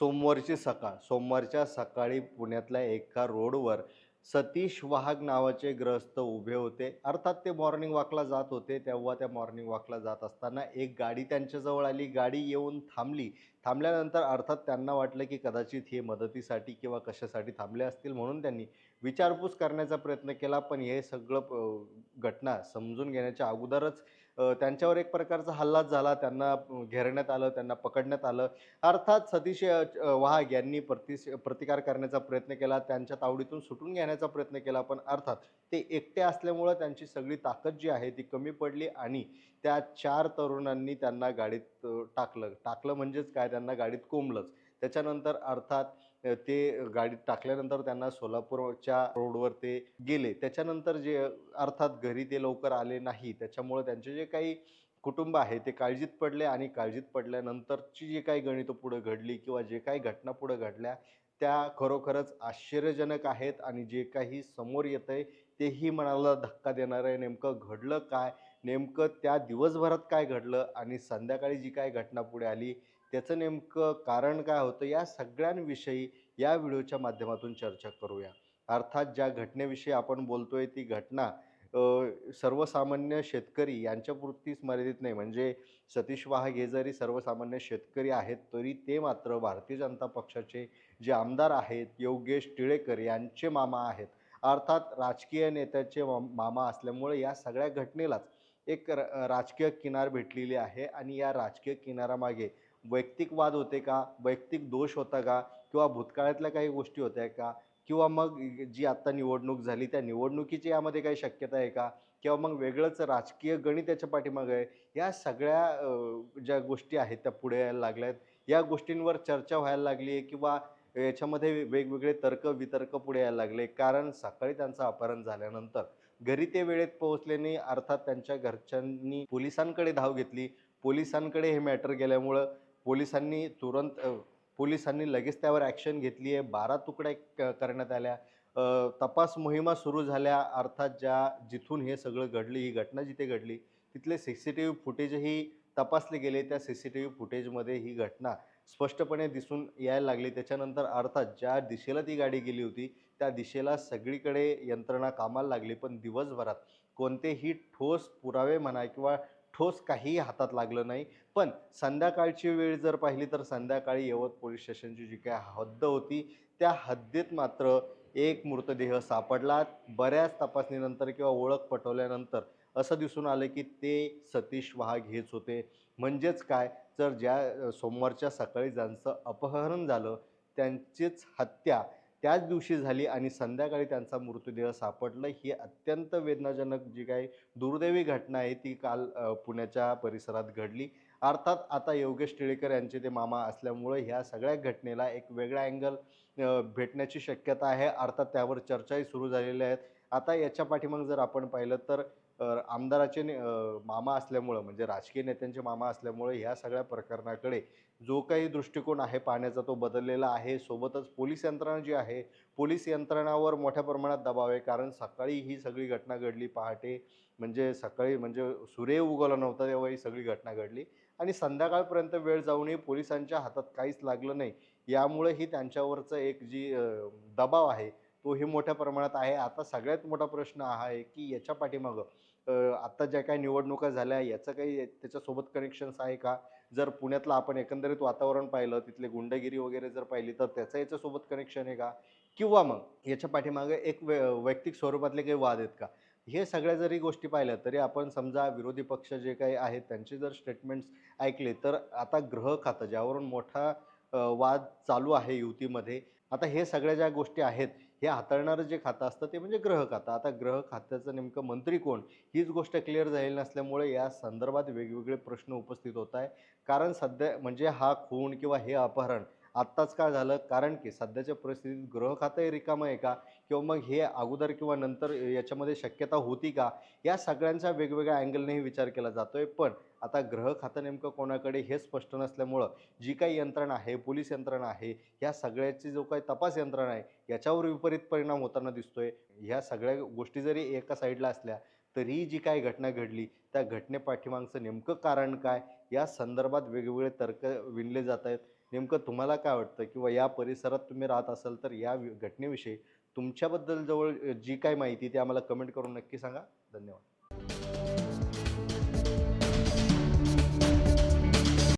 सोमवारची सकाळ. सोमवारच्या सकाळी पुण्यातल्या एका रोडवर सतीश वाहक नावाचे ग्रस्त उभे होते. अर्थात ते मॉर्निंग वॉकला जात होते. तेव्हा त्या मॉर्निंग वॉकला जात असताना एक गाडी त्यांच्याजवळ आली. गाडी येऊन थांबली. थांबल्यानंतर अर्थात त्यांना वाटलं की कदाचित हे मदतीसाठी किंवा कशासाठी थांबले असतील म्हणून त्यांनी विचारपूस करण्याचा प्रयत्न केला. पण हे सगळं घटना समजून घेण्याच्या अगोदरच त्यांच्यावर एक प्रकारचा हल्लाच झाला. त्यांना घेरण्यात आलं त्यांना पकडण्यात आलं. अर्थात सतीश वाघ यांनी प्रतिश प्रतिकार करण्याचा प्रयत्न केला. त्यांच्या तावडीतून सुटून घेण्याचा प्रयत्न केला. पण अर्थात ते एकटे असल्यामुळं त्यांची सगळी ताकद जी आहे ती कमी पडली आणि त्या चार तरुणांनी त्यांना गाडीत टाकलं. टाकलं म्हणजेच काय? त्यांना गाडीत कोंबलंच. त्याच्यानंतर अर्थात ते गाडीत टाकल्यानंतर त्यांना सोलापूरच्या रोडवर ते गेले. त्याच्यानंतर जे अर्थात घरी ते लवकर आले नाही त्याच्यामुळं त्यांचे जे काही कुटुंब आहे ते काळजीत पडले आणि काळजीत पडल्यानंतरची जी काही गणितं पुढं घडली किंवा जे काही घटना पुढं घडल्या त्या खरोखरच आश्चर्यजनक आहेत आणि जे काही समोर येतं आहे तेही मनाला धक्का देणार आहे. नेमकं घडलं काय? नेमकं त्या दिवसभरात काय घडलं? आणि संध्याकाळी जी काय घटना पुढे आली त्याचं नेमकं कारण काय होतं या सगळ्यांविषयी या व्हिडिओच्या माध्यमातून चर्चा करूया. अर्थात ज्या घटनेविषयी आपण बोलतोय ती घटना सर्वसामान्य शेतकरी यांच्यापुरतीच मर्यादित नाही. म्हणजे सतीश वाहक हे जरी सर्वसामान्य शेतकरी आहेत तरी ते मात्र भारतीय जनता पक्षाचे जे आमदार आहेत योगेश टिळेकर यांचे मामा आहेत. अर्थात राजकीय नेत्याचे मा- मामा असल्यामुळे या सगळ्या घटनेलाच एक र- राजकीय किनार भेटलेली आहे आणि या राजकीय किनारामागे वैयक्तिक वाद होते का? वैयक्तिक दोष होता का? किंवा भूतकाळातल्या काही गोष्टी होत्या का? किंवा मग जी आत्ता निवडणूक झाली त्या निवडणुकीची यामध्ये काही शक्यता आहे का? किंवा मग वेगळंच राजकीय गणित त्याच्या पाठीमागं आहे. या सगळ्या ज्या गोष्टी आहेत त्या पुढे यायला लागल्या आहेत या गोष्टींवर चर्चा व्हायला लागली आहे किंवा याच्यामध्ये वेगवेगळे तर्क वितर्क पुढे यायला लागले कारण सकाळी त्यांचं अपहरण झाल्यानंतर घरी ते वेळेत पोहोचले नाही अर्थात त्यांच्या घरच्यांनी पोलिसांकडे धाव घेतली. पोलिसांकडे हे मॅटर गेल्यामुळं पोलिसांनी तुरंत पोलिसांनी लगेच त्यावर ॲक्शन घेतली आहे. बारा तुकड्या क- करण्यात आल्या. तपास मोहिमा सुरू झाल्या. अर्थात ज्या जिथून हे सगळं घडली ही घटना जिथे घडली तिथले सी सी टी व्ही फुटेजही तपासले गेले. त्या सी सी टी व्ही फुटेजमध्ये ही घटना स्पष्टपणे दिसून यायला लागली. त्याच्यानंतर अर्थात ज्या दिशेला ती गाडी गेली होती त्या दिशेला सगळीकडे यंत्रणा कामाला लागली. पण दिवसभरात कोणतेही ठोस पुरावे म्हणा किंवा ठोस काहीही हातात लागलं नाही. पण संध्याकाळची वेळ जर पाहिली तर संध्याकाळी यवत पोलीस स्टेशनची जी काय हद्द होती त्या हद्दीत मात्र एक मृतदेह सापडला. बऱ्याच तपासणीनंतर किंवा ओळख पटवल्यानंतर असं दिसून आलं की ते सतीश वाघ हेच होते. म्हणजेच काय? तर ज्या सोमवारच्या सकाळी ज्यांचं अपहरण झालं त्यांचीच हत्या त्याच दिवशी झाली आणि संध्याकाळी त्यांचा मृतदेह सापडलं. ही अत्यंत वेदनाजनक जी काही दुर्दैवी घटना आहे ती काल पुण्याच्या परिसरात घडली. अर्थात आता योगेश टिळेकर यांचे ते मामा असल्यामुळे ह्या सगळ्या घटनेला एक वेगळा अँगल भेटण्याची शक्यता आहे. अर्थात त्यावर चर्चाही सुरू झालेल्या आहेत. आता याच्या पाठीमाग जर आपण पाहिलं तर आमदाराचे ने- मामा असल्यामुळं म्हणजे राजकीय नेत्यांचे मामा असल्यामुळे ह्या सगळ्या प्रकरणाकडे जो काही दृष्टिकोन आहे पाहण्याचा तो बदललेला आहे. सोबतच पोलीस यंत्रणा जी आहे पोलीस यंत्रणावर मोठ्या प्रमाणात दबाव आहे. कारण सकाळी ही सगळी घटना घडली पहाटे. म्हणजे सकाळी म्हणजे सूर्य उगवला नव्हता तेव्हा ही सगळी घटना घडली. आणि संध्याकाळपर्यंत वेळ जाऊनही पोलिसांच्या हातात काहीच लागलं नाही. यामुळेही त्यांच्यावरचं एक जी दबाव आहे तोही मोठ्या प्रमाणात आहे. आता सगळ्यात मोठा प्रश्न हा आहे की याच्या पाठीमागं आत्ता आता ज्या काही निवडणुका झाल्या याचं काही त्याच्यासोबत कनेक्शन्स आहे का? जर पुण्यातलं आपण एकंदरीत वातावरण पाहिलं तिथले गुंडगिरी वगैरे जर पाहिली तर त्याचं याच्यासोबत कनेक्शन आहे का? किंवा मग याच्या पाठीमागे एक वै वैयक्तिक स्वरूपातले काही वाद आहेत का? हे सगळ्या जरी गोष्टी पाहिल्या तरी आपण समजा विरोधी पक्ष जे काही आहेत त्यांचे जर स्टेटमेंट्स ऐकले तर आता ग्रह खातं ज्यावरून मोठा वाद चालू आहे युतीमध्ये आता हे सगळ्या ज्या गोष्टी आहेत हे हाताळणारं जे खातं असतं ते म्हणजे ग्रह खातं. आता ग्रह खात्याचं नेमकं मंत्री कोण? हीच गोष्ट क्लिअर झालेली नसल्यामुळे या संदर्भात वेगवेगळे प्रश्न उपस्थित होत आहे कारण सध्या म्हणजे हा खून किंवा हे अपहरण आत्ताच का झालं? कारण की सध्याच्या परिस्थितीत गृह खातंही रिकामं आहे का? किंवा मग हे अगोदर किंवा नंतर याच्यामध्ये शक्यता होती का? या सगळ्यांचा वेगवेगळ्या अँगलनेही विचार केला जातोय. पण आता ग्रह खातं नेमकं कोणाकडे हे स्पष्ट नसल्यामुळं जी काही यंत्रणा आहे पोलीस यंत्रणा आहे ह्या सगळ्याची जो काही तपास यंत्रणा आहे याच्यावर विपरीत परिणाम होताना दिसतोय. ह्या सगळ्या गोष्टी जरी एका साईडला असल्या तरीही जी काही घटना घडली त्या घटनेपाठीमागचं नेमकं कारण काय? या संदर्भात वेगवेगळे तर्क विणले जात आहेत. नेमकं तुम्हाला काय वाटतं? किंवा या परिसरात तुम्ही राहत असाल तर या घटनेविषयी तुमच्याबद्दल जवळ जी काय माहिती ती आम्हाला कमेंट करून नक्की सांगा. धन्यवाद.